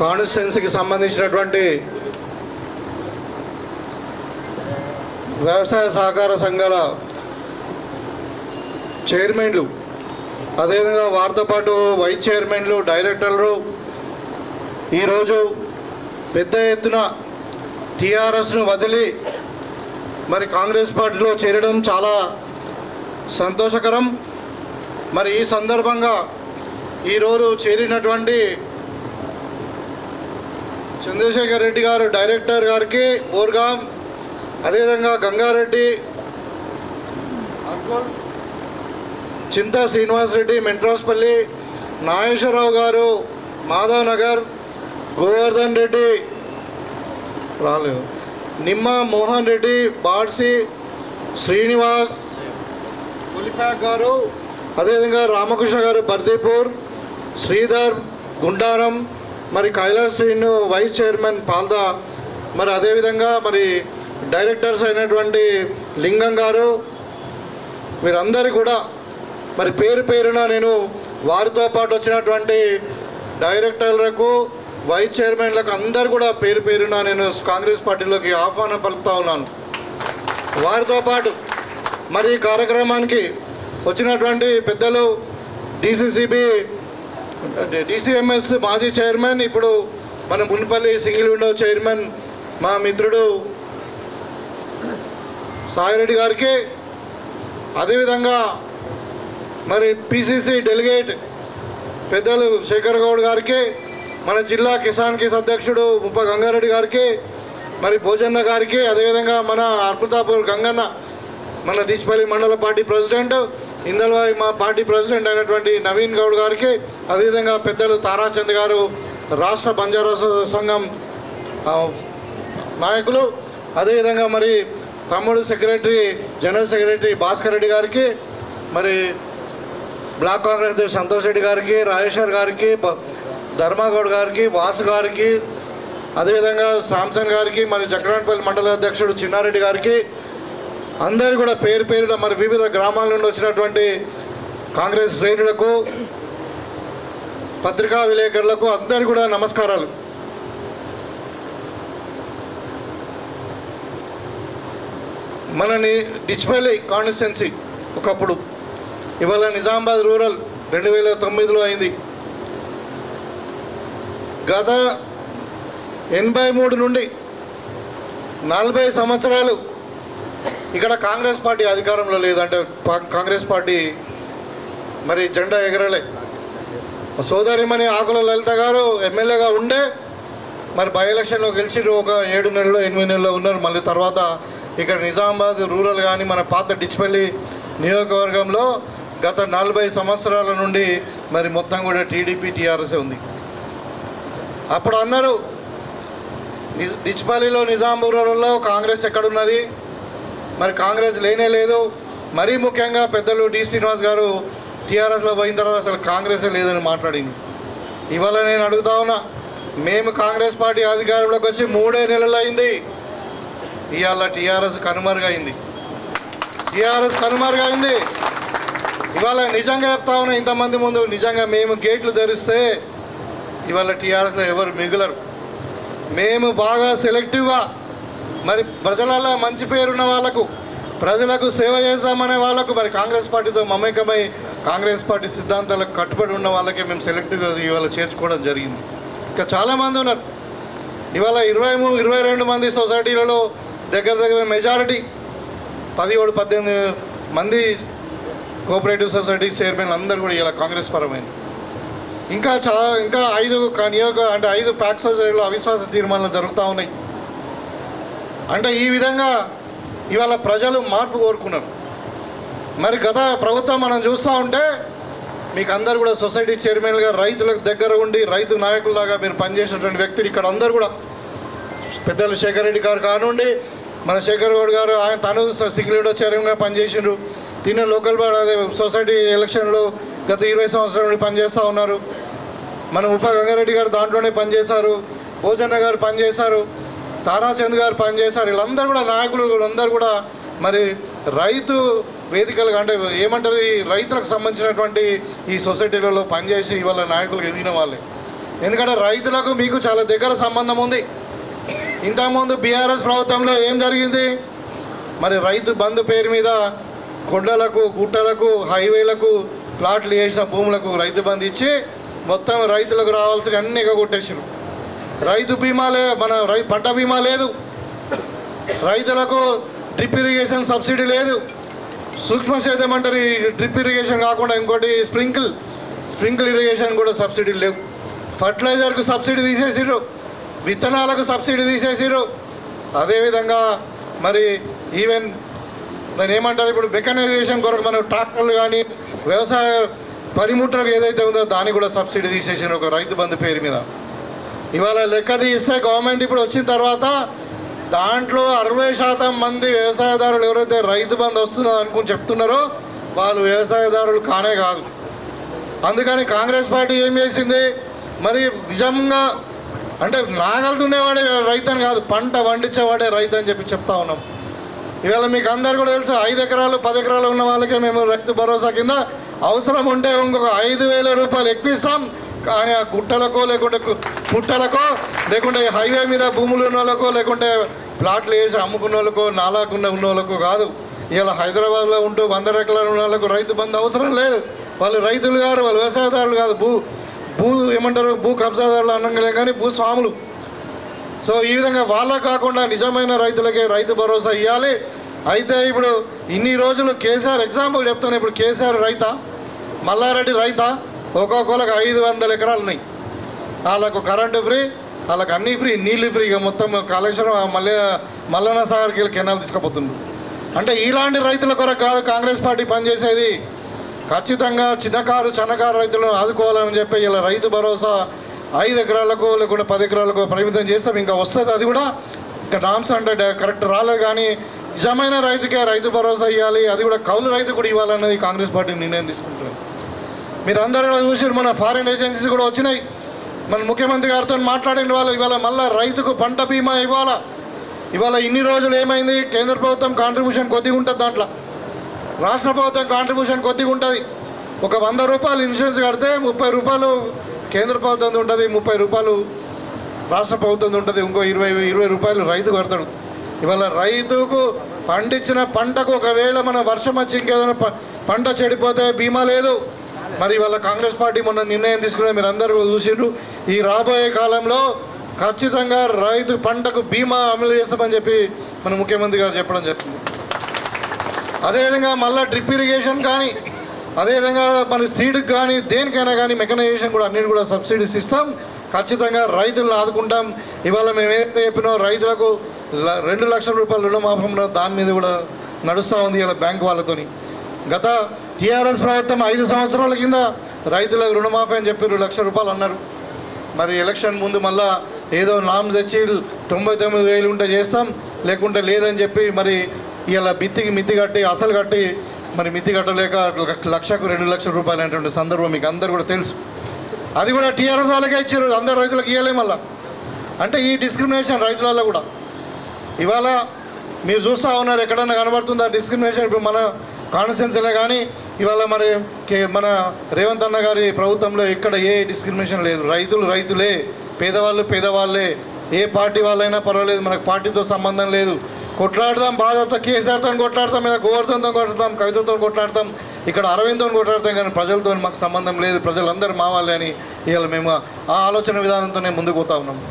కాన్స్టిట్యున్సీకి సంబంధించినటువంటి వ్యవసాయ సహకార సంఘాల చైర్మన్లు అదేవిధంగా వారితో పాటు వైస్ చైర్మన్లు డైరెక్టర్లు ఈరోజు పెద్ద ఎత్తున టీఆర్ఎస్ను వదిలి మరి కాంగ్రెస్ పార్టీలో చేరడం చాలా సంతోషకరం. మరి ఈ సందర్భంగా ఈరోజు చేరినటువంటి చంద్రశేఖర్ రెడ్డి గారు డైరెక్టర్ గారికి బోర్గాం అదేవిధంగా గంగారెడ్డి చింతా శ్రీనివాసరెడ్డి మెంట్రాస్పల్లి నాగేశ్వరరావు గారు మాధవ్ నగర్ గోవర్ధన్ రెడ్డి రాలేదు. నిమ్మ మోహన్ రెడ్డి బాడ్సి శ్రీనివాస్ పులిపాక్ గారు. అదేవిధంగా రామకృష్ణ గారు బర్దీపూర్ శ్రీధర్ గుండారం మరి కైలాస్ శ్రీను వైస్ చైర్మన్ పాల్దా మరి అదేవిధంగా మరి డైరెక్టర్స్ అయినటువంటి లింగం గారు మీరందరూ కూడా మరి పేరు పేరున నేను వారితో పాటు వచ్చినటువంటి డైరెక్టర్లకు వైస్ చైర్మన్లకు అందరు కూడా పేరు పేరున నేను కాంగ్రెస్ పార్టీలోకి ఆహ్వానం పలుకుతా ఉన్నాను. వారితో పాటు మరి ఈ కార్యక్రమానికి వచ్చినటువంటి పెద్దలు డిసిసిబి డిసిఎంఎస్ మాజీ చైర్మన్ ఇప్పుడు మన మున్పల్లి సింగిల్ విండో చైర్మన్ మా మిత్రుడు సాయిరెడ్డి గారికి. అదేవిధంగా మరి పిసిసి డెలిగేట్ పెద్దలు శేఖర్ గౌడ్ గారికి మన జిల్లా కిసాన్ కిస్ అధ్యక్షుడు ముప్ప గంగారెడ్డి గారికి మరి భోజన్న గారికి అదేవిధంగా మన అర్పుతాపూర్ గంగన్న మన దీచిపల్లి మండల పార్టీ ప్రెసిడెంట్ ఇందులో మా పార్టీ ప్రెసిడెంట్ అయినటువంటి నవీన్ గౌడ్ గారికి అదేవిధంగా పెద్దలు తారాచంద్ గారు రాష్ట్ర బంజారా సంఘం నాయకులు అదేవిధంగా మరి తమ్ముడు secretary general secretary Bhaskar Reddy గారికి మరి బ్లాక్ కాంగ్రెస్ అధ్యక్షుడు సంతోష్ రెడ్డి గారికి రాజేశ్వర్ గారికి బ- ధర్మాగౌడ్ గారికి వాసు గారికి అదేవిధంగా శాంసంగ్ గారికి మరి జక్రాన్పల్లి మండల అధ్యక్షుడు చిన్నారెడ్డి గారికి అందరు కూడా పేరు పేరున మరి వివిధ గ్రామాల నుండి వచ్చినటువంటి కాంగ్రెస్ శ్రేణులకు పత్రికా విలేకరులకు అందరు కూడా నమస్కారాలు. మనని డిచ్పల్లి కాన్స్టిట్యున్సీ ఒకప్పుడు ఇవాళ నిజామాబాద్ రూరల్ రెండు వేల తొమ్మిదిలో అయింది. గత ఎనభై మూడు నుండి నలభై సంవత్సరాలు ఇక్కడ కాంగ్రెస్ పార్టీ అధికారంలో లేదంటే కాంగ్రెస్ పార్టీ మరి జెండా ఎగరలే. సోదరిమణి ఆకుల లలిత గారు ఎమ్మెల్యేగా ఉండే మరి బై ఎలక్షన్లో గెలిచిరు ఒక ఏడు నెలలో ఎనిమిది నెలలో ఉన్నారు. మళ్ళీ తర్వాత ఇక్కడ నిజామాబాద్ రూరల్ కానీ మన పాత డిచ్పల్లి నియోజకవర్గంలో గత నలభై సంవత్సరాల నుండి మరి మొత్తం కూడా టీడీపీ టీఆర్ఎస్ ఉంది. అప్పుడు అన్నారు నిజ్- డిచ్పల్లిలో నిజాం రూరల్లో కాంగ్రెస్ ఎక్కడున్నది? మరి కాంగ్రెస్ లేనే లేదు. మరీ ముఖ్యంగా పెద్దలు డి శ్రీనివాస్ గారు టీఆర్ఎస్లో పోయిన తర్వాత అసలు కాంగ్రెసే లేదని మాట్లాడింది. ఇవాళ నేను అడుగుతా ఉన్నా మేము కాంగ్రెస్ పార్టీ అధికారంలోకి వచ్చి మూడే నెలలు అయింది. ఇవాళ టీఆర్ఎస్ కనుమరుగైంది టీఆర్ఎస్ కనుమరుగైంది ఇవాళ నిజంగా చెప్తా ఉన్నా ఇంతమంది ముందు నిజంగా మేము గేట్లు ధరిస్తే ఇవాళ టీఆర్ఎస్లో ఎవరు మిగులరు. మేము బాగా సెలెక్టివ్గా మరి ప్రజలలో మంచి పేరున్న వాళ్ళకు ప్రజలకు సేవ చేద్దామనే వాళ్ళకు మరి కాంగ్రెస్ పార్టీతో మమేకమై కాంగ్రెస్ పార్టీ సిద్ధాంతాలకు కట్టుబడి ఉన్న వాళ్ళకే మేము సెలెక్ట్గా ఇవాళ చేర్చుకోవడం జరిగింది. ఇంకా చాలామంది ఉన్నారు. ఇవాళ ఇరవై మూడు ఇరవై రెండు మంది సొసైటీలలో దగ్గర దగ్గర మెజారిటీ పదిహేడు పద్దెనిమిది మంది కోఆపరేటివ్ సొసైటీ చైర్మన్ అందరూ కూడా ఇలా కాంగ్రెస్ పరమైన ఇంకా చాలా ఇంకా ఐదు క- నియోగ అంటే ఐదు ప్యాక్ సొసైటీలో అవిశ్వాస తీర్మానాలు జరుగుతూ ఉన్నాయి. అంటే ఈ విధంగా ఇవాళ ప్రజలు మార్పు కోరుకున్నారు. మరి గత ప్రభుత్వం మనం చూస్తూ ఉంటే మీకు అందరు కూడా సొసైటీ చైర్మన్గా రైతులకు దగ్గర ఉండి రైతు నాయకుల్లాగా మీరు పనిచేసినటువంటి వ్యక్తులు ఇక్కడ అందరు కూడా. పెద్దలు శేఖర్ రెడ్డి గారు కానివ్వండి మన శేఖర్ గౌడ్ గారు ఆయన తను సింగిల్ చైర్మన్గా పనిచేసిండ్రు. తిన్న లోకల్ బాడీ అదే సొసైటీ ఎలక్షన్లో గత ఇరవై సంవత్సరాల నుండి పనిచేస్తూ ఉన్నారు. మన ఉప గంగారెడ్డి గారు దాంట్లోనే పనిచేశారు. భోజన్న గారు పనిచేశారు. తారాచంద్ గారు పనిచేశారు. వీళ్ళందరూ కూడా నాయకులు వీళ్ళందరూ కూడా మరి రైతు వేదికలుగా అంటే ఏమంటారు ఈ రైతులకు సంబంధించినటువంటి ఈ సొసైటీలలో పనిచేసి ఇవాళ నాయకులు ఎదిగిన వాళ్ళే. ఎందుకంటే రైతులకు మీకు చాలా దగ్గర సంబంధం ఉంది. ఇంతకుముందు బీఆర్ఎస్ ప్రభుత్వంలో ఏం జరిగింది? మరి రైతు బంధు పేరు మీద కొండలకు గుట్టలకు హైవేలకు ప్లాట్లు వేసిన భూములకు రైతు బంధు ఇచ్చి మొత్తం రైతులకు రావాల్సిన అన్నీ ఎగగొట్టేసినారు రైతు బీమా లే మన పంట బీమా లేదు. రైతులకు డ్రిప్ ఇరిగేషన్ సబ్సిడీ లేదు. సూక్ష్మ సేద్యం అంటారు ఈ డ్రిప్ ఇరిగేషన్ కాకుండా ఇంకోటి స్ప్రింకిల్ స్ప్రింకిల్ ఇరిగేషన్ కూడా సబ్సిడీ లేవు. ఫర్టిలైజర్కు సబ్సిడీ తీసేసిర్రు. విత్తనాలకు సబ్సిడీ తీసేసిర్రు. అదేవిధంగా మరి ఈవెన్ దాని ఏమంటారు ఇప్పుడు మెకనైజేషన్ కొరకు మనం ట్రాక్టర్లు కానీ వ్యవసాయ పనిముట్లకు ఏదైతే ఉందో దాన్ని కూడా సబ్సిడీ తీసేసిన ఒక రైతు బంధు పేరు మీద. ఇవాళ లెక్క తీస్తే గవర్నమెంట్ ఇప్పుడు వచ్చిన తర్వాత దాంట్లో అరవై శాతం మంది వ్యవసాయదారులు ఎవరైతే రైతు బంధు వస్తుందో అనుకుని చెప్తున్నారో వాళ్ళు వ్యవసాయదారులు కానే కాదు. అందుకని కాంగ్రెస్ పార్టీ ఏం చేసింది? మరి నిజంగా అంటే నాగలుతుండేవాడే దున్నేవాడే రైతు అని కాదు పంట పండించేవాడే రైతు అని చెప్పి చెప్తా ఉన్నాం. ఇవాళ మీకు అందరు కూడా తెలుసు ఐదు ఎకరాలు పది ఎకరాలు ఉన్న వాళ్ళకే మేము రైతు భరోసా కింద అవసరం ఉంటే ఇంకొక ఐదు వేల రూపాయలు ఎక్కిస్తాం. ఆ గుట్టలకో లేకుంటే పుట్టలకో లేకుంటే హైవే మీద భూములు ఉన్న వాళ్ళకో లేకుంటే ప్లాట్లు వేసి అమ్ముకున్న వాళ్ళకో నాలాకున్న ఉన్న వాళ్ళకో కాదు. ఇలా హైదరాబాద్లో ఉంటూ వంద ఎకరాలు ఉన్న వాళ్ళకు రైతు బంధు అవసరం లేదు. వాళ్ళు రైతులు గారు వాళ్ళు వ్యవసాయదారులు కాదు. భూ భూ ఏమంటారు? భూ కబ్జాదారులు అనగానే కానీ భూస్వాములు సో ఈ విధంగా వాళ్ళ కాకుండా నిజమైన రైతులకే రైతు భరోసా ఇవ్వాలి అయితే ఇప్పుడు ఇన్ని రోజులు కేసీఆర్ ఎగ్జాంపుల్ చెప్తాను. ఇప్పుడు కేసీఆర్ రైతా? మల్లారెడ్డి రైతా? ఒక్కొక్కరికి ఐదు వందల ఎకరాలు ఉన్నాయి. వాళ్ళకు కరెంటు ఫ్రీ వాళ్ళకి అన్నీ ఫ్రీ నీళ్ళు ఫ్రీ. ఇక మొత్తం కలెక్షన్ మళ్ళీ మల్లన్న సాగర్కి వెళ్ళి కెనాల్ తీసుకుపోతుంది అంటే ఇలాంటి రైతుల కొరకు కాదు కాంగ్రెస్ పార్టీ పనిచేసేది. ఖచ్చితంగా చిన్నకారు చిన్నకారు రైతులను ఆదుకోవాలని చెప్పి ఇలా రైతు భరోసా ఐదు ఎకరాలకు లేకుండా పది ఎకరాలకు పరిమితం చేస్తాం. ఇంకా వస్తుంది అది కూడా. ఇంకా నామ్స్ అంటే కరెక్ట్ రాలేదు కానీ నిజమైన రైతుకే రైతు భరోసా ఇవ్వాలి. అది కూడా కౌలు రైతు కూడా ఇవ్వాలన్నది కాంగ్రెస్ పార్టీ నిర్ణయం తీసుకుంటుంది. మీరు అందరూ కూడా మన ఫారిన్ ఏజెన్సీస్ కూడా వచ్చినాయి. మన ముఖ్యమంత్రి గారితో మాట్లాడిన వాళ్ళు ఇవాళ మళ్ళీ రైతుకు పంట బీమా ఇవ్వాలా? ఇవాళ ఇన్ని రోజులు ఏమైంది? కేంద్ర ప్రభుత్వం కాంట్రిబ్యూషన్ కొద్దిగా ఉంటుంది దాంట్లో. రాష్ట్ర ప్రభుత్వం కాంట్రిబ్యూషన్ కొద్దిగా ఉంటుంది. ఒక వంద రూపాయలు ఇన్సూరెన్స్ కడితే ముప్పై రూపాయలు కేంద్ర ప్రభుత్వం ఉంటుంది ముప్పై రూపాయలు రాష్ట్ర ప్రభుత్వం ఉంటుంది ఇంకో ఇరవై ఇరవై రూపాయలు రైతు కడతాడు. ఇవాళ రైతుకు పండించిన పంటకు ఒకవేళ మన వర్షం వచ్చి ఇంకేదైనా పంట చెడిపోతే బీమా లేదు. మరి ఇవాళ కాంగ్రెస్ పార్టీ మొన్న నిర్ణయం తీసుకునే మీరు అందరూ చూసిర్రు. ఈ రాబోయే కాలంలో ఖచ్చితంగా రైతు పంటకు బీమా అమలు చేస్తామని చెప్పి మన ముఖ్యమంత్రి గారు చెప్పడం జరిగింది. అదేవిధంగా మళ్ళీ డ్రిప్ ఇరిగేషన్ కానీ అదేవిధంగా మన సీడ్కి కానీ దేనికైనా కానీ మెకనైజేషన్ కూడా అన్నిటి కూడా సబ్సిడీస్ ఇస్తాం. ఖచ్చితంగా రైతులను ఆదుకుంటాం. ఇవాళ మేము ఏదైతే చెప్పినో రైతులకు రెండు లక్షల రూపాయల రుణమాఫంలో దాని మీద కూడా నడుస్తూ ఉంది ఇలా బ్యాంక్ వాళ్ళతోని. గత టీఆర్ఎస్ ప్రభుత్వం ఐదు సంవత్సరాల కింద రైతులకు రుణమాఫీ అని చెప్పి రెండు లక్షల రూపాయలు అన్నారు. మరి ఎలక్షన్ ముందు మళ్ళా ఏదో నామ్ తెచ్చి తొంభై తొమ్మిది వేలు ఉంటే చేస్తాం లేకుంటే లేదని చెప్పి మరి ఇలా మిత్తికి మిత్తి కట్టి అసలు కట్టి మరి మిత్తి కట్టలేక లక్షకు రెండు లక్షల రూపాయలు అనేటువంటి సందర్భం మీకు అందరు కూడా తెలుసు. అది కూడా టీఆర్ఎస్ వాళ్ళకే ఇచ్చారు అందరు రైతులకు ఇవ్వలే మళ్ళా. అంటే ఈ డిస్క్రిమినేషన్ రైతులలో కూడా. ఇవాళ మీరు చూస్తూ ఉన్నారు ఎక్కడన్నా కనబడుతుందా డిస్క్రిమినేషన్? ఇప్పుడు మన కాన్స్టిట్యున్సీలే కానీ ఇవాళ మరి కే- మన రేవంత్ అన్న గారి ప్రభుత్వంలో ఎక్కడ ఏ డిస్క్రిమినేషన్ లేదు. రైతులు రైతులే పేదవాళ్ళు పేదవాళ్ళే. ఏ పార్టీ వాళ్ళైనా పర్వాలేదు మనకు పార్టీతో సంబంధం లేదు. కొట్లాడదాం బాధతో కేసీఆర్తో కొట్లాడతాం లేదా గోవర్ధన్తో కొట్లాడతాం కవితతో కొట్లాడతాం. ఇక్కడ అరవింద్తో కొట్లాడతాం కానీ ప్రజలతో మాకు సంబంధం లేదు. ప్రజలందరూ మా వాళ్ళే అని ఇవాళ మేము ఆ ఆలోచన విధానంతోనే ముందుకు పోతా ఉన్నాం.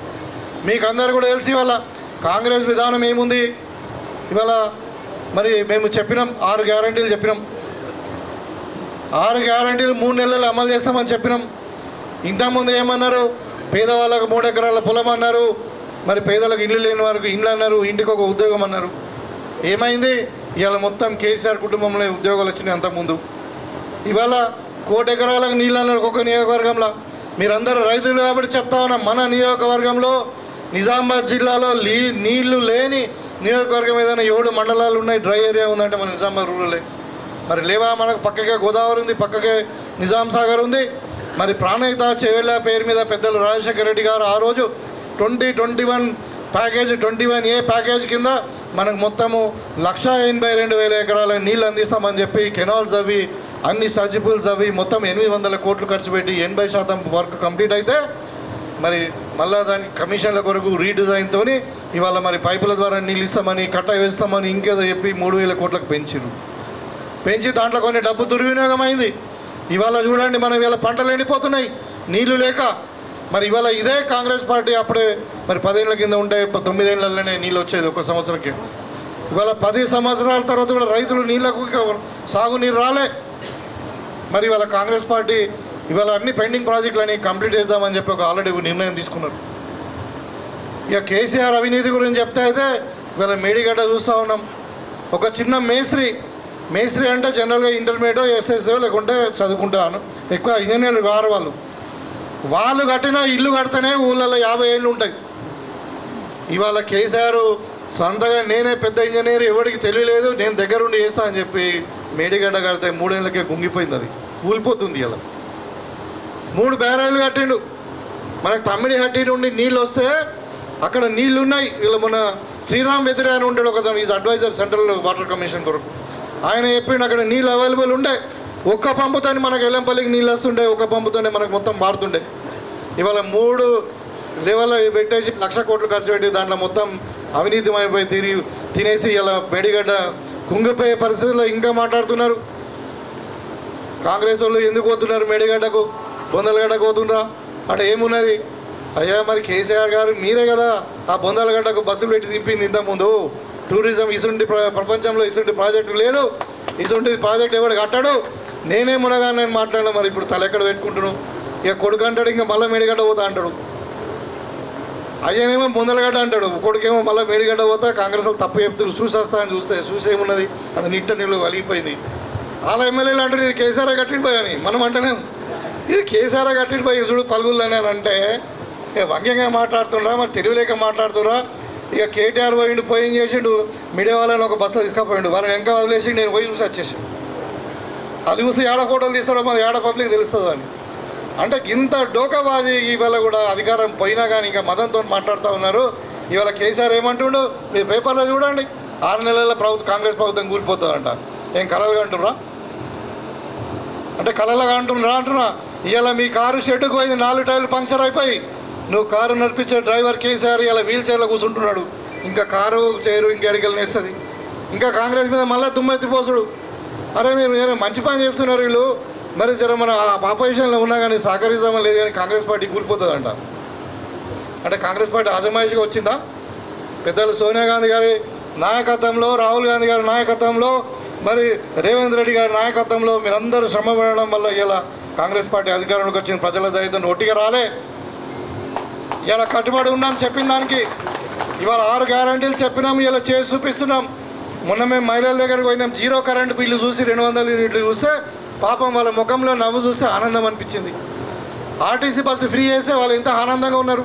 మీకు అందరు కూడా తెలిసి ఇవాళ కాంగ్రెస్ విధానం ఏముంది? ఇవాళ మరి మేము చెప్పినాం ఆరు గ్యారంటీలు చెప్పినాం. ఆరు గ్యారంటీలు మూడు నెలలు అమలు చేస్తామని చెప్పినాం. ఇంతకుముందు ఏమన్నారు? పేదవాళ్ళకు మూడు ఎకరాల పొలం అన్నారు. మరి పేదలకు ఇల్లు లేని వారికి ఇండ్లు అన్నారు. ఇంటికి ఒక ఉద్యోగం అన్నారు. ఏమైంది? ఇవాళ మొత్తం కేసీఆర్ కుటుంబంలో ఉద్యోగాలు వచ్చినాయి అంతకుముందు. ఇవాళ కోటి ఎకరాలకు నీళ్ళు అన్నారు ఒక్కొక్క నియోజకవర్గంలో. మీరందరూ రైతులు కాబట్టి చెప్తా మన నియోజకవర్గంలో నిజామాబాద్ జిల్లాలో నీళ్ళు లేని నియోజకవర్గం ఏదైనా ఏడు మండలాలు ఉన్నాయి డ్రై ఏరియా ఉందంటే మన నిజామాబాద్ రూరలే. మరి లేవా మనకు పక్కకే గోదావరి ఉంది పక్కకే నిజాం సాగర్ ఉంది. మరి ప్రాణహిత చెవెళ్ళ పేరు మీద పెద్దలు రాజశేఖర రెడ్డి గారు ఆ రోజు twenty twenty one package twenty one A package కింద మనకు మొత్తము లక్ష ఎనభై రెండు వేల ఎకరాల నీళ్ళు అందిస్తామని చెప్పి కెనాల్స్ అవి అన్ని సర్జిబుల్స్ అవి మొత్తం ఎనిమిది వందల కోట్లు ఖర్చు పెట్టి ఎనభై శాతం వర్క్ కంప్లీట్ అయితే మరి మళ్ళా దానికి కమిషన్ల కొరకు రీడిజైన్తో ఇవాళ మరి పైపుల ద్వారా నీళ్ళు ఇస్తామని కట్ట వేస్తామని ఇంకేదో చెప్పి మూడు వేల కోట్లకు పెంచిరు పెంచి దాంట్లో కొన్ని డబ్బు దుర్వినియోగం అయింది ఇవాళ చూడండి మనం ఇవాళ పంటలు ఎండిపోతున్నాయి నీళ్ళు లేక. మరి ఇవాళ ఇదే కాంగ్రెస్ పార్టీ అప్పుడే మరి పదేళ్ళ కింద ఉంటే తొమ్మిదేళ్ళలోనే నీళ్ళు వచ్చేది ఒక సంవత్సరంకి. ఇవాళ పది సంవత్సరాల తర్వాత కూడా రైతులు నీళ్ళకు సాగునీరు రాలే. మరి ఇవాళ కాంగ్రెస్ పార్టీ ఇవాళ అన్ని పెండింగ్ ప్రాజెక్టులని కంప్లీట్ చేద్దామని చెప్పి ఒక ఆల్రెడీ నిర్ణయం తీసుకున్నారు. ఇక కేసీఆర్ అవినీతి గురించి చెప్తే అయితే ఇవాళ మేడిగడ్డ చూస్తూ ఉన్నాం. ఒక చిన్న మేస్త్రి మేస్త్రి అంటే జనరల్గా ఇంటర్మీడియట్ ఎస్ఎస్ఓ లేకుంటే చదువుకుంటాను. ఎక్కువ ఇంజనీర్లు కారు వాళ్ళు. వాళ్ళు కట్టిన ఇల్లు కడితేనే ఊళ్ళలో యాభై ఏళ్ళు ఉంటాయి. ఇవాళ కేసీఆర్ సొంతగా నేనే పెద్ద ఇంజనీర్ ఎవరికి తెలియలేదు నేను దగ్గరుండి చేస్తా అని చెప్పి మేడిగడ్డ కడితే మూడేళ్ళకే కుంగిపోయింది అది. కూలిపోతుంది ఇలా. మూడు బ్యారేజ్లు కట్టిండు. మనకు తమ్మిడి హట్టి నుండి నీళ్ళు వస్తే అక్కడ నీళ్ళు ఉన్నాయి వీళ్ళు మన శ్రీరామ్ వెదిరే అని ఉంటాడు ఒక is advisor central water commission కొరకు. ఆయన చెప్పిండు అక్కడ నీళ్ళు అవైలబుల్ ఉండే. ఒక్క పంపుతోనే మనకు ఎల్లంపల్లికి నీళ్ళు వస్తుండే ఒక్క పంపుతోనే మనకు మొత్తం మారుతుండే. ఇవాళ మూడు లెవెల్లో పెట్టేసి లక్ష కోట్లు ఖర్చు పెట్టి దాంట్లో మొత్తం అవినీతిమైపోయి తిరిగి తినేసి ఇలా మేడిగడ్డ కుంగిపోయే పరిస్థితుల్లో ఇంకా మాట్లాడుతున్నారు. కాంగ్రెస్ వాళ్ళు ఎందుకు పోతున్నారు మేడిగడ్డకు? బొందలగడ్డకు పోతుండ్రా? అక్కడ ఏమున్నది? అయ్యా మరి కేసీఆర్ గారు మీరే కదా ఆ బొందలగడ్డకు బస్సులు పెట్టి దింపింది ఇంతకుముందు. టూరిజం ఇసుంటి ప్ర- ప్రపంచంలో ఇసుంటి ప్రాజెక్టు లేదు. ఇసుంటి ప్రాజెక్ట్ ఎవడు కట్టాడు? నేనే మునగా నేను మాట్లాడినా మరి ఇప్పుడు తల ఎక్కడ పెట్టుకుంటున్నాను ఇక కొడుకు అంటాడు ఇంకా మళ్ళీ మేడిగడ్డ పోతా అంటాడు. అయ్యనేమో ముందలగడ్డ అంటాడు. కొడుకేమో మళ్ళీ మేడిగడ్డ పోతా కాంగ్రెస్ వాళ్ళు తప్పు చెప్తారు చూసేస్తా అని చూస్తే చూసేమున్నది అది నిట్ట నీళ్ళు కలిగిపోయింది వాళ్ళ ఎమ్మెల్యేలు అంటారు ఇది కేసీఆర్ కట్టిపోయాని మనం అంటేనేం ఇది కేసీఆర్ కట్టిపోయి చూడు పలుగులు అని అంటే వంగ్యంగా మాట్లాడుతుండ్రా మరి తెలివిలేక మాట్లాడుతున్నారా ఇక కేటీఆర్ పోయిండు పోయి చేసిండు? మీడియా వాళ్ళని ఒక బస్సులో తీసుకుపోయిండు. వాళ్ళని వెనక వదిలేసి నేను పోయి చూసి వచ్చేసి. అది చూసి ఏడ ఫోటోలు తీస్తాడో మన ఏడ పబ్లిక్ తెలుస్తుంది అని. అంటే ఇంత డోకాబాజీ ఇవాళ కూడా అధికారం పోయినా కానీ ఇంకా మదంతో మాట్లాడుతూ ఉన్నారు. ఇవాళ కేసీఆర్ ఏమంటుండు? మీరు పేపర్లో చూడండి. ఆరు నెలల ప్రభుత్వం కాంగ్రెస్ ప్రభుత్వం కూలిపోతుందంట. ఏం కలలుగా అంటున్నా అంటే కలలుగా అంటున్నా అంటున్నా. ఇవాళ మీ కారు షెడ్డుకు పోయింది నాలుగు టైర్లు పంక్చర్ అయిపోయి. నువ్వు కారు నడిపించే డ్రైవర్ కేసీఆర్ ఇలా వీల్ చైర్లో కూర్చుంటున్నాడు. ఇంకా కారు చైరు ఇంకెడికెళ్ళి నేర్చది. ఇంకా కాంగ్రెస్ మీద మళ్ళీ దుమ్మెత్తిపోసుడు అరే మీరు మంచి పని చేస్తున్నారు వీళ్ళు. మరి జర మన ఆపోజిషన్లో ఉన్నా కానీ సహకరిస్తామని లేదు కానీ కాంగ్రెస్ పార్టీ కూలిపోతుందంట. అంటే కాంగ్రెస్ పార్టీ ఆజమాయిషిగా వచ్చిందా? పెద్దలు సోనియా గాంధీ గారి నాయకత్వంలో రాహుల్ గాంధీ గారి నాయకత్వంలో మరి రేవంత్ రెడ్డి గారి నాయకత్వంలో మీరందరూ శ్రమ పడడం వల్ల ఇలా కాంగ్రెస్ పార్టీ అధికారంలోకి వచ్చిన ప్రజల దయతో ఒట్టిగా రాలే. ఇలా కట్టుబడి ఉన్నాం చెప్పిన దానికి. ఇవాళ ఆరు గ్యారంటీలు చెప్పినాం ఇలా చేసి చూపిస్తున్నాం. మొన్న మేము మహిళల దగ్గరికి పోయినాం జీరో కరెంట్ బిల్లు చూసి రెండు వందల యూనిట్లు చూస్తే పాపం వాళ్ళ ముఖంలో నవ్వు చూస్తే ఆనందం అనిపించింది. ఆర్టీసీ బస్సు ఫ్రీ చేస్తే వాళ్ళు ఎంత ఆనందంగా ఉన్నారు.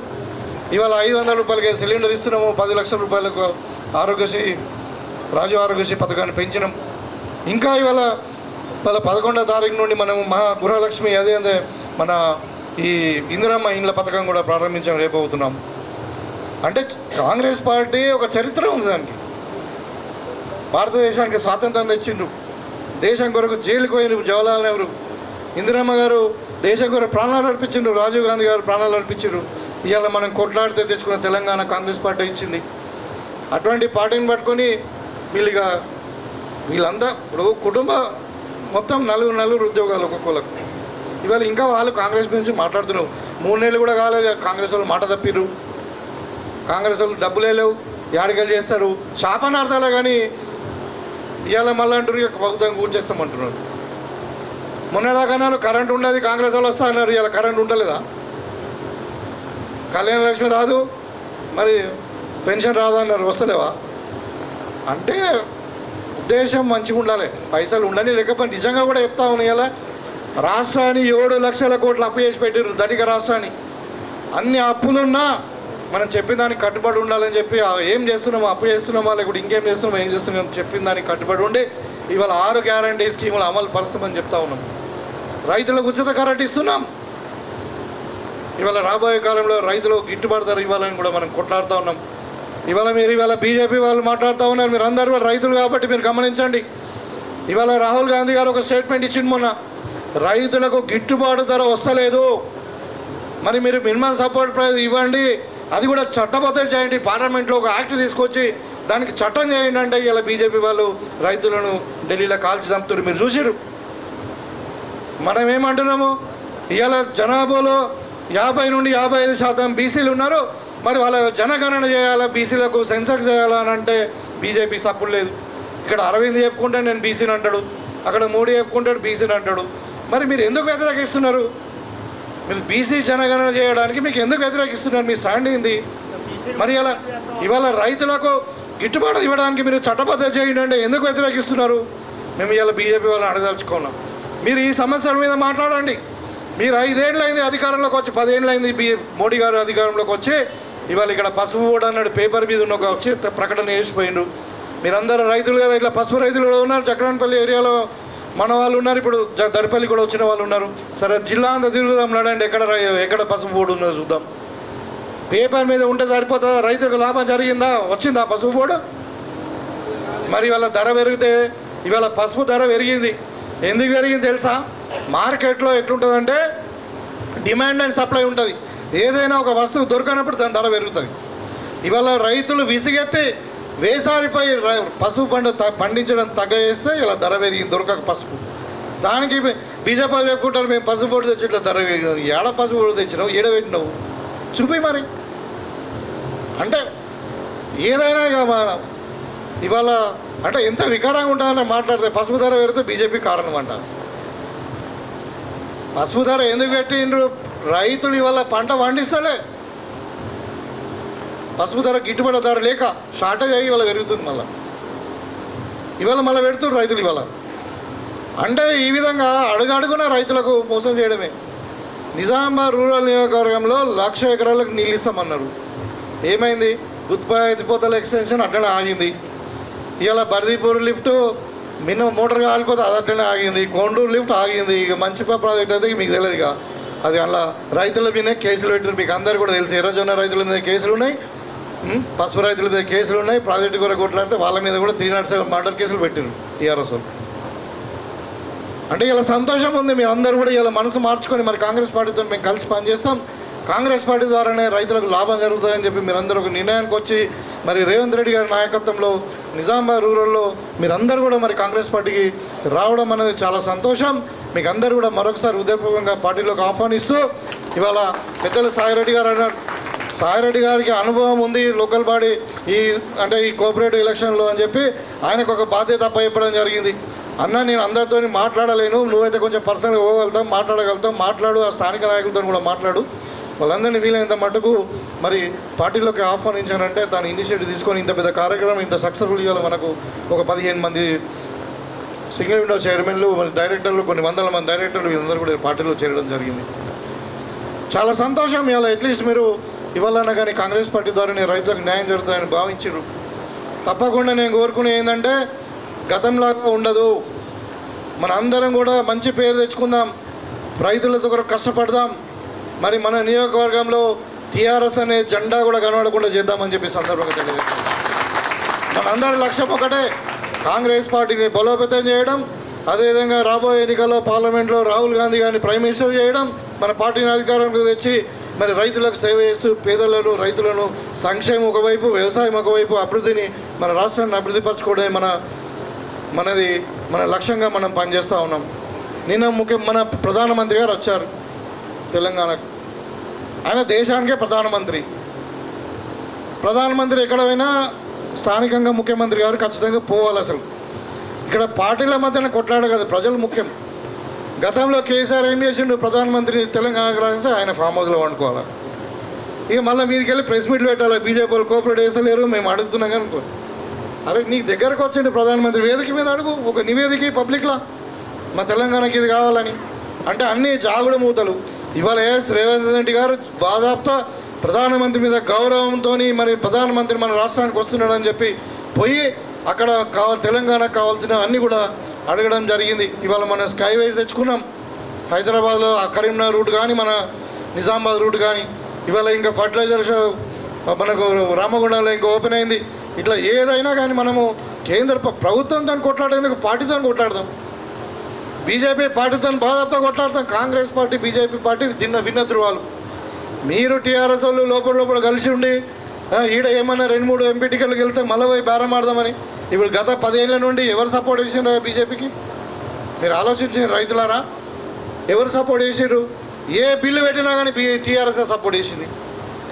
ఇవాళ ఐదు వందల రూపాయలకి సిలిండర్ ఇస్తున్నాము పది లక్షల రూపాయలకు ఆరోగ్యశ్రీ రాజు ఆరోగ్యశ్రీ పథకాన్ని పెంచినాం. ఇంకా ఇవాళ వాళ్ళ పదకొండో తారీఖు నుండి మనం మహా గృహలక్ష్మి అదే అదే మన ఈ ఇందిరమ్మ ఇండ్ల పథకం కూడా ప్రారంభించడం రేపవుతున్నాం అంటే కాంగ్రెస్ పార్టీ ఒక చరిత్ర ఉంది దానికి. భారతదేశానికి స్వాతంత్రం తెచ్చిండ్రు. దేశం కొరకు జైలుకు పోయిన జవహర్లాల్ నెహ్రూ. ఇందిరమ్మ గారు దేశం కొరకు ప్రాణాలు అర్పించిండ్రు. రాజీవ్ గాంధీ గారు ప్రాణాలు అర్పించారు ఇవాళ మనం కొట్లాడితే తెచ్చుకున్న తెలంగాణ కాంగ్రెస్ పార్టీ ఇచ్చింది. అటువంటి పార్టీని పట్టుకొని వీళ్ళుగా వీళ్ళంతా ఇప్పుడు కుటుంబ మొత్తం నలుగురు నలుగురు ఉద్యోగాలు ఒక్కొక్కలకు ఇవాళ ఇంకా వాళ్ళు కాంగ్రెస్ గురించి మాట్లాడుతున్నారు. మూడు నెలలు కూడా కాలేదు కాంగ్రెస్ వాళ్ళు మాట తప్పిర్రు. కాంగ్రెస్ వాళ్ళు డబ్బులే లేవు యాడికలు చేస్తారు. శాపనార్థాలే కానీ ఇవాళ మళ్ళీ అంటారు ఇక ప్రభుత్వం కూర్చేస్తామంటున్నారు మొన్నదాకా కరెంట్ ఉండదు కాంగ్రెస్ వాళ్ళు వస్తా అన్నారు ఇలా కరెంట్ ఉండలేదా? కళ్యాణ లక్ష్మి రాదు మరి పెన్షన్ రాదు అన్నారు వస్తలేవా? అంటే ఉద్దేశం మంచిగా ఉండాలి పైసలు ఉండని లేకపోతే నిజంగా కూడా చెప్తా ఉన్నాయి ఇలా రాష్ట్రాన్ని ఏడు లక్షల కోట్లు అప్పు చేసి పెట్టారు ధనిక రాష్ట్రాన్ని. అన్ని అప్పులున్నా మనం చెప్పిన దానికి కట్టుబడి ఉండాలని చెప్పి ఏం చేస్తున్నామో అప్పు చేస్తున్నామా లేకపోతే ఇంకేం చేస్తున్నామో ఏం చేస్తున్నాం చెప్పిన దానికి కట్టుబడి ఉండి ఇవాళ ఆరు గ్యారంటీ స్కీములు అమలు పరుస్తామని చెప్తా ఉన్నాం. రైతులకు ఉచిత కరెంట్ ఇస్తున్నాం. ఇవాళ రాబోయే కాలంలో రైతులకు గిట్టుబాటు ధర ఇవ్వాలని కూడా మనం కొట్లాడుతూ ఉన్నాం. ఇవాళ మీరు ఇవాళ బీజేపీ వాళ్ళు మాట్లాడుతూ ఉన్నారు. మీరు అందరూ రైతులు కాబట్టి మీరు గమనించండి. ఇవాళ రాహుల్ గాంధీ గారు ఒక స్టేట్మెంట్ ఇచ్చింది మొన్న. రైతులకు గిట్టుబాటు ధర వస్తలేదు. మరి మీరు మినిమం సపోర్ట్ ప్రైస్ ఇవ్వండి. అది కూడా చట్టబద్ధం చేయండి. పార్లమెంట్లో ఒక యాక్ట్ తీసుకొచ్చి దానికి చట్టం చేయండి అంటే ఇలా బీజేపీ వాళ్ళు రైతులను ఢిల్లీలో కాల్చి చంపుతున్నారు. మీరు చూసిరు మనం ఏమంటున్నాము? ఇవాళ జనాభాలో యాభై నుండి యాభై ఐదు శాతం బీసీలు ఉన్నారు. మరి వాళ్ళ జనగణన చేయాలా? బీసీలకు సెన్సెక్స్ చేయాలా అని అంటే బీజేపీ సప్పుడు లేదు. ఇక్కడ అరవింద్ చెప్పుకుంటే నేను బీసీని అంటాడు. అక్కడ మోడీ చెప్పుకుంటాడు బీసీని అంటాడు. మరి మీరు ఎందుకు వ్యతిరేకిస్తున్నారు? మీరు బీసీ జనగణన చేయడానికి మీకు ఎందుకు వ్యతిరేకిస్తున్నారు? మీ స్టాండ్ ఏంది? మరి ఇలా ఇవాళ రైతులకు గిట్టుబాటు ఇవ్వడానికి మీరు చట్టబద్ధ చేయండి ఎందుకు వ్యతిరేకిస్తున్నారు? మేము ఇవాళ బీజేపీ వాళ్ళని అడగదలుచుకున్నాం. మీరు ఈ సమస్యల మీద మాట్లాడండి. మీరు ఐదేళ్ళు అయింది అధికారంలోకి వచ్చి పదేళ్ళు అయింది మోడీ గారు అధికారంలోకి వచ్చి ఇవాళ ఇక్కడ పసుపు కూడా అన్నాడు పేపర్ మీద ఉన్న వచ్చి ప్రకటన చేసిపోయిండు. మీరందరూ రైతులు కదా ఇట్లా పసుపు రైతులు కూడా ఉన్నారు చక్రాన్పల్లి ఏరియాలో. మన వాళ్ళు ఉన్నారు ఇప్పుడు జ- దరిపల్లి కూడా వచ్చిన వాళ్ళు ఉన్నారు. సరే జిల్లా అంతా తిరుగుదాం నడండి ఎక్కడ రై- ఎక్కడ పసుపు బోర్డు ఉందో చూద్దాం. పేపర్ మీద ఉంటే సరిపోతుందా? రైతులకు లాభం జరిగిందా? వచ్చిందా పసుపు బోర్డు? మరి ఇవాళ ధర పెరిగితే ఇవాళ పసుపు ధర పెరిగింది. ఎందుకు పెరిగింది తెలుసా? మార్కెట్లో ఎట్లుంటుందంటే డిమాండ్ అండ్ సప్లై ఉంటుంది. ఏదైనా ఒక వస్తువు దొరకనప్పుడు దాని ధర పెరుగుతుంది. ఇవాళ రైతులు విసిగెత్తి వేసారిపై పసుపు పంట త- పండించడం తగ్గజేస్తే ఇలా ధర పెరిగి దొరకక పసుపు. దానికి బీజేపీ చెప్పుకుంటారు మేము పసుపు పొడి తెచ్చి ఇట్లా ధర పెరిగింది ఏడ పసుపు పొడి తెచ్చినావు? ఏడ పెట్టినావు? చూపి మరి. అంటే ఏదైనా ఇక మన ఇవాళ అంటే ఎంత వికారంగా ఉంటామని మాట్లాడితే పసుపు ధర పెడితే బీజేపీ కారణం అంట పసుపు ధర ఎందుకు పెట్టిండ్రు? రైతులు ఇవాళ పంట పండిస్తలే. పసుపు ధర గిట్టుబడి ధర లేక షార్టేజ్ అయ్యి ఇవాళ పెరుగుతుంది మళ్ళీ. ఇవాళ మళ్ళీ పెడుతున్నారు రైతులు ఇవాళ. అంటే ఈ విధంగా అడుగడుగున రైతులకు మోసం చేయడమే. నిజామాబాద్ రూరల్ నియోజకవర్గంలో లక్ష ఎకరాలకు నీళ్ళు ఇస్తామన్నారు. ఏమైంది? గుత్పా ఎత్తిపోతల ఎక్స్టెన్షన్ అట్లనే ఆగింది. ఇవాళ బర్దీపూర్ లిఫ్ట్ మినిమం మోటార్ కాలిపోతే అది అట్లనే ఆగింది. కొండూరు లిఫ్ట్ ఆగింది. ఇక మంచిపా ప్రాజెక్ట్ అయితే మీకు తెలియదు ఇక. అది అలా రైతుల మీద కేసులు పెట్టారు మీకు అందరు కూడా తెలుసు. ఎర్రజొన్న రైతుల మీద కేసులు ఉన్నాయి. పసుపు రైతుల మీద కేసులు ఉన్నాయి ప్రాజెక్టు కూడా కొట్లాడితే వాళ్ళ మీద కూడా త్రీ నాట్ సెవెన్ మర్డర్ కేసులు పెట్టారు టీఆర్ఎస్ అంటే ఇలా సంతోషం ఉంది మీరు అందరూ కూడా ఇలా మనసు మార్చుకొని మరి కాంగ్రెస్ పార్టీతో మేము కలిసి పనిచేస్తాం. కాంగ్రెస్ పార్టీ ద్వారానే రైతులకు లాభం జరుగుతుందని చెప్పి మీరందరూ ఒక నిర్ణయానికి వచ్చి మరి రేవంత్ రెడ్డి గారి నాయకత్వంలో నిజామాబాద్ రూరల్లో మీరందరూ కూడా మరి కాంగ్రెస్ పార్టీకి రావడం అనేది చాలా సంతోషం. మీకు అందరూ కూడా మరొకసారి హృదయపూర్వకంగా పార్టీలోకి ఆహ్వానిస్తూ ఇవాళ పెద్దలు సాయిరెడ్డి గారు అన్నారు. సాయిరెడ్డి గారికి అనుభవం ఉంది లోకల్ బాడీ ఈ అంటే ఈ కోఆపరేటివ్ ఎలక్షన్లో అని చెప్పి ఆయనకు ఒక బాధ్యత అప్పచెప్పడం జరిగింది. అన్న నేను అందరితో మాట్లాడలేను నువ్వైతే కొంచెం పర్సనల్గా పోగలుగుతాం మాట్లాడగలుగుతాం మాట్లాడు ఆ స్థానిక నాయకులతో కూడా మాట్లాడు. వాళ్ళందరినీ వీలైనంత మటుకు మరి పార్టీలోకి ఆహ్వానించానంటే తను ఇనిషియేటివ్ తీసుకొని ఇంత పెద్ద కార్యక్రమం ఇంత సక్సెస్ఫుల్ ఇవ్వాలి మనకు ఒక పదిహేను మంది సింగిల్ విండో చైర్మన్లు మరి డైరెక్టర్లు కొన్ని వందల మంది డైరెక్టర్లు వీళ్ళందరూ కూడా పార్టీలో చేరడం జరిగింది. చాలా సంతోషం ఇవాళ అట్లీస్ట్ మీరు ఇవ్వాలన్నా కానీ కాంగ్రెస్ పార్టీ ద్వారా నేను రైతులకు న్యాయం జరుగుతుందని భావించారు. తప్పకుండా నేను కోరుకునే ఏంటంటే గతంలాగా ఉండదు. మన అందరం కూడా మంచి పేరు తెచ్చుకుందాం. రైతులతో కూడా కష్టపడదాం. మరి మన నియోజకవర్గంలో టీఆర్ఎస్ అనే జెండా కూడా కనబడకుండా చేద్దామని చెప్పి సందర్భంగా తెలియజేస్తాం మనందరి లక్ష్యం ఒకటే కాంగ్రెస్ పార్టీని బలోపేతం చేయడం అదేవిధంగా రాబోయే ఎన్నికల్లో పార్లమెంట్లో రాహుల్ గాంధీ గారిని ప్రైమ్ మినిస్టర్ చేయడం మన పార్టీని అధికారంలోకి తెచ్చి మరి రైతులకు సేవ చేస్తూ పేదలను రైతులను సంక్షేమం ఒకవైపు వ్యవసాయం ఒకవైపు అభివృద్ధిని మన రాష్ట్రాన్ని అభివృద్ధిపరచుకోవడమే మన మనది మన లక్ష్యంగా మనం పనిచేస్తూ ఉన్నాం. నిన్న ముఖ్య మన ప్రధానమంత్రి గారు వచ్చారు తెలంగాణకు. ఆయన దేశానికే ప్రధానమంత్రి. ప్రధానమంత్రి ఎక్కడ పోయినా స్థానికంగా ముఖ్యమంత్రి గారు ఖచ్చితంగా పోవాలి అసలు. ఇక్కడ పార్టీల మధ్యన కొట్లాడ కదా ప్రజలు ముఖ్యం. గతంలో కేసీఆర్ ఏం చేసిండు? ప్రధానమంత్రి తెలంగాణకు రాస్తే ఆయన ఫామ్ హౌస్లో వండుకోవాలి? ఇక మళ్ళీ మీదకి వెళ్ళి ప్రెస్ మీట్లు పెట్టాలి? బీజేపీ వాళ్ళు కోఆపరేట్ చేస్తలేరు మేము అడుగుతున్నాం అనుకో. అరే నీ దగ్గరకు వచ్చిండు ప్రధానమంత్రి వేదిక మీద అడుగు ఒక నివేదిక పబ్లిక్లా. మా తెలంగాణకి ఇది కావాలని. అంటే అన్ని జాగుడు మూతలు. ఇవాళ ఎస్ రేవంత్ రెడ్డి గారు బాధాప్తా ప్రధానమంత్రి మీద గౌరవంతో మరి ప్రధానమంత్రి మన రాష్ట్రానికి వస్తున్నాడని చెప్పి పోయి అక్కడ కావ తెలంగాణకు కావాల్సిన అన్నీ కూడా అడగడం జరిగింది. ఇవాళ మనం స్కైవేస్ తెచ్చుకున్నాం. హైదరాబాద్లో కరీంనగర్ రూట్ కానీ మన నిజామాబాద్ రూట్ కానీ ఇవాళ ఇంకా ఫర్టిలైజర్ మనకు రామగుండంలో ఇంకా ఓపెన్ అయింది. ఇట్లా ఏదైనా కానీ మనము కేంద్ర ప్రభుత్వం ప్రభుత్వంతో కొట్లాడేందుకు పార్టీతో కొట్లాడదాం. బీజేపీ పార్టీతో బాధతో కొట్లాడతాం. కాంగ్రెస్ పార్టీ బీజేపీ పార్టీ దిన్న భిన్న ధృవాలు మీరు టీఆర్ఎస్ వాళ్ళు లోపల లోపల కలిసి ఉండి ఈడ ఏమన్నా రెండు మూడు ఎంపీ టికెట్లకు వెళ్తే మళ్ళీ పోయి బేరం ఆడదామని ఇప్పుడు గత పదేళ్ళ నుండి ఎవరు సపోర్ట్ చేసిండ్రు బీజేపీకి? మీరు ఆలోచించిన రైతులారా ఎవరు సపోర్ట్ చేసిండ్రు? ఏ బిల్లు పెట్టినా కానీ బీ టీఆర్ఎస్ సపోర్ట్ చేసింది?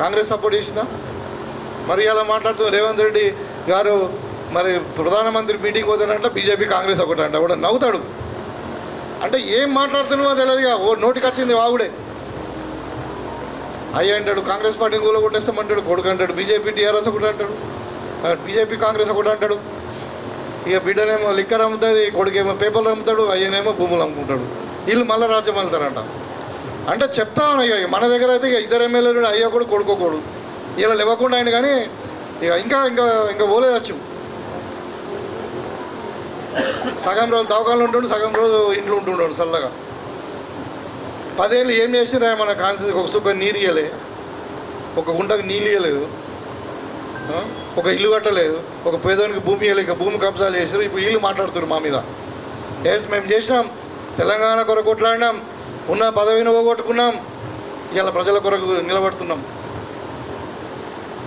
కాంగ్రెస్ సపోర్ట్ చేసిందా? మరి అలా మాట్లాడుతూ రేవంత్ రెడ్డి గారు మరి ప్రధానమంత్రి మీటింగ్ పోతానంటే బీజేపీ కాంగ్రెస్ ఒకటి అంట కూడా నవ్వుతాడు. అంటే ఏం మాట్లాడుతున్నామో తెలియదుగా ఓ నోటికి వచ్చింది వాగుడే. అయ్యా అంటాడు కాంగ్రెస్ పార్టీ కూడా కొట్టేస్తామంటాడు కొడుకు అంటాడు బీజేపీ టీఆర్ఎస్ ఒకటి అంటాడు బీజేపీ కాంగ్రెస్ ఒకటి అంటాడు ఇక బిడ్డనేమో లిక్కర్ అమ్ముతుంది కొడుకేమో పేపర్లు అమ్ముతాడు అయ్యనేమో భూములు అమ్ముకుంటాడు. వీళ్ళు మళ్ళీ రాజ్యం వెళ్తారంట అంటే చెప్తా ఉన్నాయి ఇక మన దగ్గర అయితే ఇక ఇద్దరు ఎమ్మెల్యేలు అయ్యా కూడా. కొడుకోకూడదు ఇలా లేవకుండా ఆయన కానీ ఇక ఇంకా ఇంకా ఇంకా పోలేదచ్చు. సగం రోజు దవకాలు ఉంటుండు సగం రోజు ఇంట్లో ఉంటుండాడు చల్లగా. పదేళ్ళు ఏం చేసిరా మన కాన్సెన్స్ ఒక సుఖ నీరు ఇయ్యలే. ఒక గుంటకు నీళ్ళు ఇయ్యలేదు. ఒక ఇల్లు కట్టలేదు ఒక పేదోనికి భూమి ఇవ్వలేక భూమి కబ్జాలు చేసారు ఇప్పుడు వీళ్ళు మాట్లాడుతున్నారు మా మీద. ఎస్ మేము చేసినాం తెలంగాణ కొరకు కొట్లాడినాం ఉన్న పదవిని పోగొట్టుకున్నాం ఇలా ప్రజల కొరకు నిలబడుతున్నాం.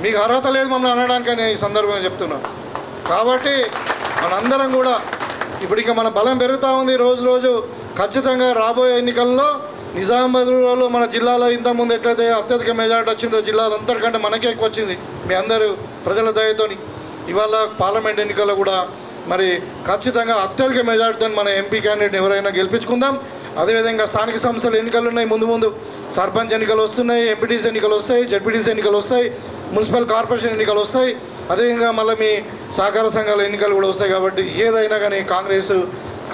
మీకు అర్హత లేదు మమ్మల్ని అనడానికి నేను ఈ సందర్భంగా చెప్తున్నాను కాబట్టి మనందరం కూడా ఇప్పుడు ఇంకా మన బలం పెరుగుతూ ఉంది రోజు రోజు ఖచ్చితంగా రాబోయే ఎన్నికల్లో నిజామాబాద్లో మన జిల్లాలో ఇంతకుముందు ఎట్లయితే అత్యధిక మెజార్టీ వచ్చిందో జిల్లాలో అందరికంటే మనకే ఎక్కువ వచ్చింది. మీ అందరూ ప్రజల దయతోని ఇవాళ పార్లమెంట్ ఎన్నికల్లో కూడా మరి ఖచ్చితంగా అత్యధిక మెజార్టీతో మన ఎంపీ క్యాండిడేట్ ఎవరైనా గెలిపించుకుందాం. అదేవిధంగా స్థానిక సంస్థల ఎన్నికలు ఉన్నాయి ముందు ముందు. సర్పంచ్ ఎన్నికలు వస్తున్నాయి ఎంపీటీసీ ఎన్నికలు వస్తాయి జడ్పీటీసీ ఎన్నికలు వస్తాయి మున్సిపల్ కార్పొరేషన్ ఎన్నికలు వస్తాయి. అదేవిధంగా మళ్ళీ మీ సహకార సంఘాల ఎన్నికలు కూడా వస్తాయి కాబట్టి ఏదైనా కానీ కాంగ్రెస్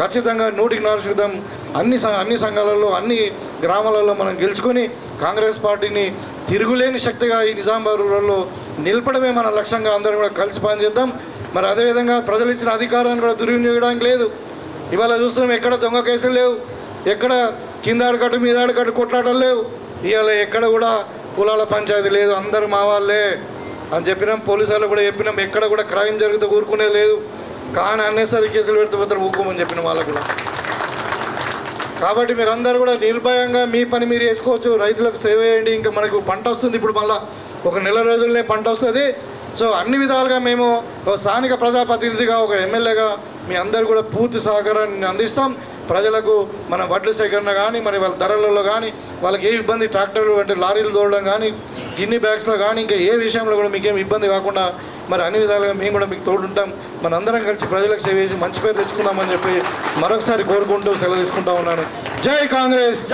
ఖచ్చితంగా నూటికి నాలుగు శాతం అన్ని అన్ని సంఘాలలో అన్ని గ్రామాలలో మనం గెలుచుకొని కాంగ్రెస్ పార్టీని తిరుగులేని శక్తిగా ఈ నిజామాబాద్ రూరల్లో నిలపడమే మన లక్ష్యంగా అందరం కూడా కలిసి పనిచేద్దాం. మరి అదేవిధంగా ప్రజలు ఇచ్చిన అధికారాన్ని కూడా దుర్వినియోగడానికి లేదు. ఇవాళ చూస్తున్నాం ఎక్కడ దొంగ కేసులు లేవు. ఎక్కడ కింద ఆడకట్టు మీద ఆడకట్టు కొట్లాటం లేవు. ఇవాళ ఎక్కడ కూడా కులాల పంచాయతీ లేదు. అందరూ మా వాళ్ళే అని చెప్పినాం. పోలీసు వాళ్ళు కూడా చెప్పినాం. ఎక్కడ కూడా క్రైమ్ జరిగితే ఊరుకునే లేదు. కానీ అన్నేసరి కేసులు పెడితే పోతారు ఊకోమని చెప్పిన వాళ్ళకు కూడా. కాబట్టి మీరందరూ కూడా నిర్భయంగా మీ పని మీరు చేసుకోవచ్చు. రైతులకు సేవ చేయండి. ఇంకా మనకు పంట వస్తుంది. ఇప్పుడు మళ్ళీ ఒక నెల రోజుల్లోనే పంట వస్తుంది. సో అన్ని విధాలుగా మేము ఒక స్థానిక ప్రజాప్రతినిధిగా ఒక ఎమ్మెల్యేగా మీ అందరు కూడా పూర్తి సహకారాన్ని అందిస్తాం. ప్రజలకు మన వడ్లు సేకరణ కానీ మరి వాళ్ళ ధరలలో కానీ వాళ్ళకి ఏ ఇబ్బంది ట్రాక్టర్లు అంటే లారీలు తోడడం కానీ గిన్ని బ్యాగ్స్లో కానీ ఇంకా ఏ విషయంలో కూడా మీకేం ఇబ్బంది కాకుండా మరి అన్ని విధాలుగా మేము కూడా మీకు తోడుంటాం. మన అందరం కలిసి ప్రజలకు సేవ చేసి మంచి పేరు తెచ్చుకుందామని చెప్పి మరొకసారి కోరుకుంటూ సెలవు తీసుకుంటా ఉన్నాను. జై కాంగ్రెస్!